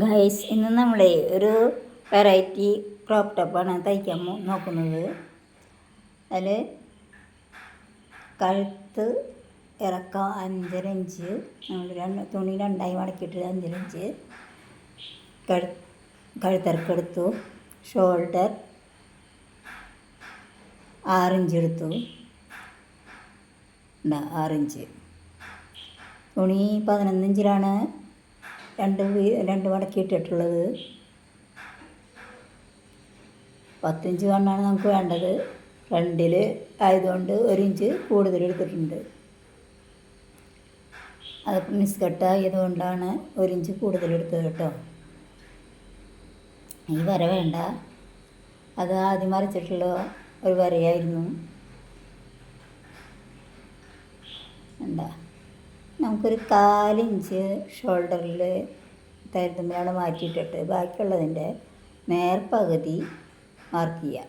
Guys ഇന്ന് നമ്മളെ ഒരു വെറൈറ്റി ക്രോപ്പ് ടോപ്പാണ് തയ്ക്കാൻ നോക്കുന്നത്. അതിൽ കഴുത്ത് ഇറക്കം അഞ്ചര ഇഞ്ച് നമ്മൾ രണ്ട് തുണി രണ്ടായി മടക്കിയിട്ട് അഞ്ചര ഇഞ്ച്. കഴു കഴുത്തിറക്കെടുത്തു ഷോൾഡർ ആറിഞ്ച് എടുത്തു. ആറിഞ്ച് തുണി പതിനൊന്ന് ഇഞ്ചിലാണ്. രണ്ട് രണ്ട് മടക്കി ഇട്ടിട്ടുള്ളത് പത്തിഞ്ച് കണ്ണാണ് നമുക്ക് വേണ്ടത്. ഫ്രണ്ടിൽ ആയതുകൊണ്ട് ഒരു ഇഞ്ച് കൂടുതൽ എടുത്തിട്ടുണ്ട്. അത് പ്രിൻസ് കൊണ്ടാണ് ഒരു ഇഞ്ച് കൂടുതൽ എടുത്തത് കേട്ടോ. ഈ വര വേണ്ട. അത് ആദ്യം വരച്ചിട്ടുള്ള ഒരു വരയായിരുന്നു. എന്താ? നമുക്കൊരു കാലിഞ്ച് ഷോൾഡറിൽ തരുതമ്മിലാണ് മാറ്റിയിട്ടിട്ട് ബാക്കിയുള്ളതിന്റെ നേർപകുതി മാർക്ക് ചെയ്യാം.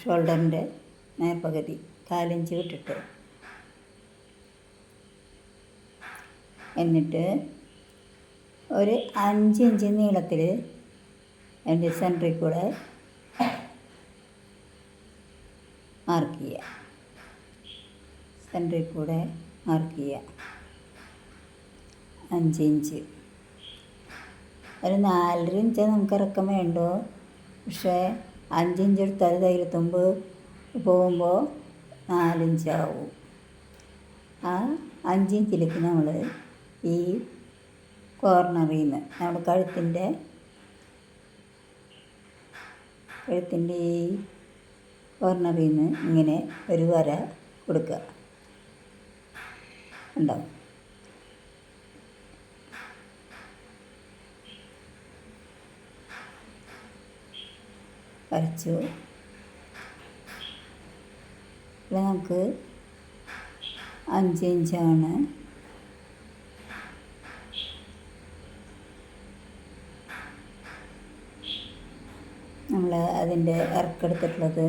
ഷോൾഡറിന്റെ നേർപകുതി കാലിഞ്ച് വിട്ടിട്ട്. എന്നിട്ട് ഒരു അഞ്ച് ഇഞ്ച് നീളത്തിൽ എന്റെ സെന്ററിൽ കൂടെ മാർക്ക് ചെയ്യുക സെന്ററിൽ കൂടെ മാർക്ക് ചെയ്യുക അഞ്ച് ഇഞ്ച്. ഒരു നാലര ഇഞ്ച് നമുക്ക് ഇറക്കം വേണ്ടോ? പക്ഷേ അഞ്ച് ഇഞ്ച് എടുത്താൽ തൈലത്തുമ്പ് പോകുമ്പോൾ നാലിഞ്ചാവും ആ അഞ്ച് ഇഞ്ചിലേക്ക് നമ്മൾ ഈ കോർണറിൽ നിന്ന് നമ്മുടെ കഴുത്തിന്റെ കഴുത്തിന്റെ ഈ കോർണറിൽ നിന്ന് ഇങ്ങനെ ഒരു വര കൊടുക്കുക. ഉണ്ടാവും. വരച്ചു. നമുക്ക് അഞ്ച് ഇഞ്ചാണ്. നമ്മൾ അതിന്റെ ഇറക്കെടുത്തിട്ടുള്ളത്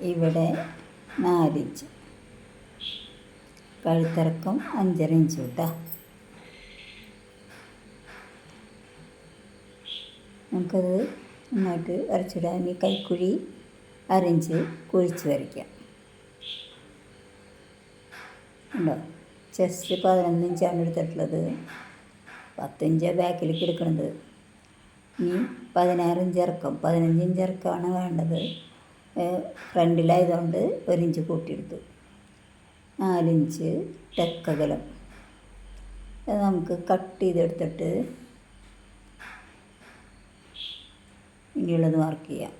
ഇവിടെ നാലിഞ്ച് കഴുത്തിറക്കം അഞ്ചര ഇഞ്ച് കേട്ടോ. നമുക്കത് നന്നായിട്ട് വരച്ചിടാൻ ഈ കൈക്കുഴി അരഞ്ച് കുഴിച്ച് വരയ്ക്കാം. ഉണ്ടോ ചെസ്റ്റ് പതിനൊന്ന് ഇഞ്ചാണ് എടുത്തിട്ടുള്ളത്. പത്തിഞ്ച് ബാക്കിലേക്ക് എടുക്കുന്നത് ഇനി പതിനാറ് ഇഞ്ച് ഇറക്കം. പതിനഞ്ച് ഇഞ്ച് ഇറക്കമാണ് വേണ്ടത്. ഫ്രണ്ടിലായതുകൊണ്ട് ഒരു ഇഞ്ച് കൂട്ടിയെടുത്തു. നാലിഞ്ച് തെക്കകലം. അത് നമുക്ക് കട്ട് ചെയ്തെടുത്തിട്ട് ഇനിയുള്ളത് മാർക്ക് ചെയ്യാം.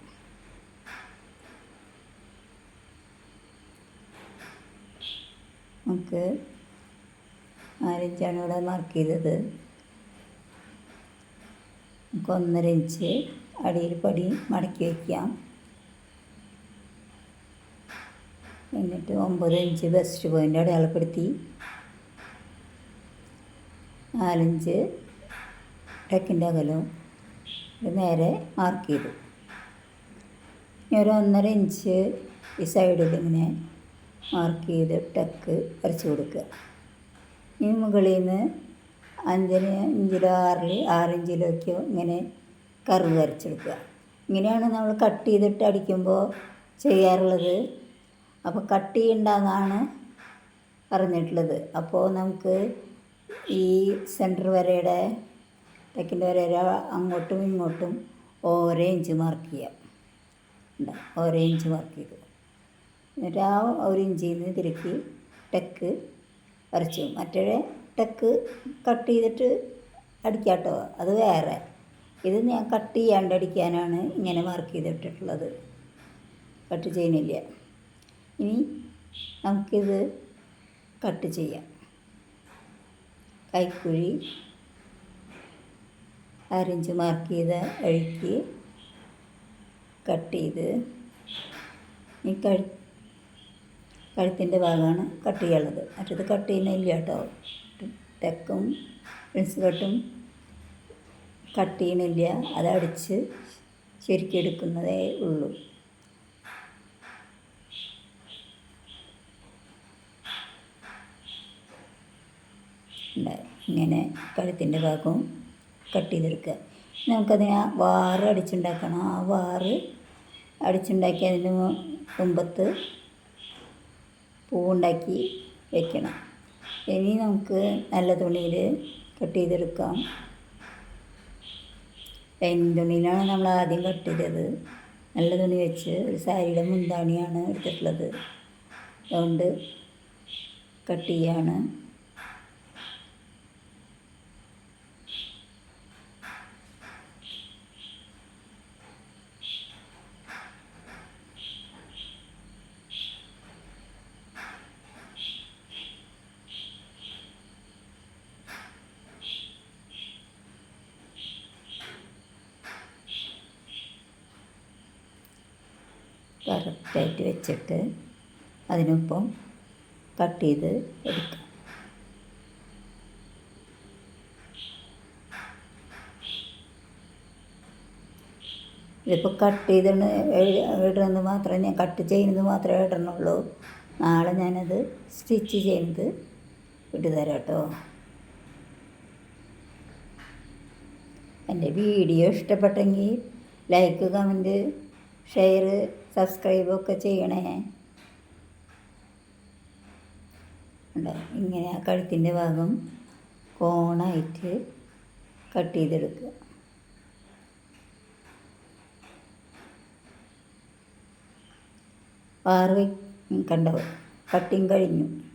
നമുക്ക് നാലിഞ്ചാണ് ഇവിടെ മാർക്ക് ചെയ്തത്. നമുക്ക് ഒന്നര ഇഞ്ച് അടിയിൽ പടി മടക്കി വയ്ക്കാം. എന്നിട്ട് ഒമ്പത് ഇഞ്ച് ബെസ്റ്റ് പോയിന്റ് അടയാളപ്പെടുത്തി. നാലഞ്ച് ടെക്കിന്റെ അകലവും നേരെ മാർക്ക് ചെയ്തു. ഇനി ഒരു ഒന്നര ഇഞ്ച് ഈ സൈഡിൽ ഇങ്ങനെ മാർക്ക് ചെയ്ത് ടെക്ക് വരച്ച് കൊടുക്കുക. ഈ മുകളിൽ നിന്ന് അഞ്ചര ഇഞ്ചിലോ ആറിൽ ആറിഞ്ചിലൊക്കെയോ ഇങ്ങനെ കർവ് വരച്ചെടുക്കുക ഇങ്ങനെയാണ് നമ്മൾ കട്ട് ചെയ്തിട്ട് അടിക്കുമ്പോൾ ചെയ്യാറുള്ളത്. അപ്പോൾ കട്ട് ചെയ്യണ്ടെന്നാണ് പറഞ്ഞിട്ടുള്ളത് അപ്പോൾ നമുക്ക് ഈ സെന്റർ വരയുടെ തെക്കിന്റെ വരയുടെ അങ്ങോട്ടും ഇങ്ങോട്ടും ഓരോ ഇഞ്ച് മാർക്ക് ചെയ്യാം. ഓരോ ഇഞ്ച് മാർക്ക് ചെയ്തു. എന്നിട്ട് ആ ഒരു ഇഞ്ചിൽ നിന്ന് ഇതിലേക്ക് ടെക്ക് വരച്ചു. മറ്റേ ടെക്ക് കട്ട് ചെയ്തിട്ട് അടിക്കാട്ടോ. അത് വേറെ. ഇത് ഞാൻ കട്ട് ചെയ്യാണ്ട് അടിക്കാനാണ് ഇങ്ങനെ മാർക്ക് ചെയ്തിട്ടുള്ളത്. കട്ട് ചെയ്യുന്നില്ല. ഇനി നമുക്കിത് കട്ട് ചെയ്യാം. കൈക്കുഴി അരഞ്ച് മാർക്ക് ചെയ്ത അഴുക്കി കട്ട് ചെയ്ത് ഈ കഴു കഴുത്തിന്റെ ഭാഗമാണ് കട്ട് ചെയ്യാനുള്ളത്. മറ്റത് കട്ട്. ചെയ്യുന്നില്ല കേട്ടോ ടെക്കും പ്രിൻസ് കട്ടും കട്ട് ചെയ്യണില്ല അതടിച്ച് ശരിക്കും ഉള്ളൂ. ഇങ്ങനെ കഴുത്തിന്റെ ഭാഗവും കട്ട് ചെയ്തെടുക്കുക. നമുക്കതിന് ആ വാറ് അടിച്ചുണ്ടാക്കണം. ആ വാറ് അടിച്ചുണ്ടാക്കി അതിന് മുമ്പത്ത് പൂവുണ്ടാക്കി വെക്കണം. ഇനി നമുക്ക് നല്ല തുണിയിൽ കട്ട് ചെയ്തെടുക്കാം. ലൈനിങ് തുണിയിലാണ് നമ്മൾ ആദ്യം കട്ട് ചെയ്തത്. നല്ല തുണി വെച്ച് ഒരു സാരിയുടെ മുന്താണിയാണ് എടുത്തിട്ടുള്ളത്. അതുകൊണ്ട് കട്ട് ചെയ്യാണ്. കറക്റ്റായിട്ട് വെച്ചിട്ട് അതിനൊപ്പം കട്ട് ചെയ്ത് എടുക്കാം. ഇതിപ്പോൾ കട്ട് ചെയ്തിട്ട് ഇടുന്നത് മാത്രമേ ഞാൻ കട്ട് ചെയ്യുന്നത് മാത്രമേ ഇടണുള്ളൂ. നാളെ ഞാനത് സ്റ്റിച്ച് ചെയ്യുന്നത് ഇട്ടുതരാം കേട്ടോ എന്റെ വീഡിയോ ഇഷ്ടപ്പെട്ടെങ്കിൽ ലൈക്ക് കമന്റ് ഷെയർ സബ്സ്ക്രൈബ് ഒക്കെ ചെയ്യണേ. ഉണ്ട് ഇങ്ങനെ ആ കഴുത്തിന്റെ ഭാഗം കോണായിട്ട് കട്ട് ചെയ്തെടുക്കുക. ആറ് കണ്ടോ? കട്ടിങ് കഴിഞ്ഞു.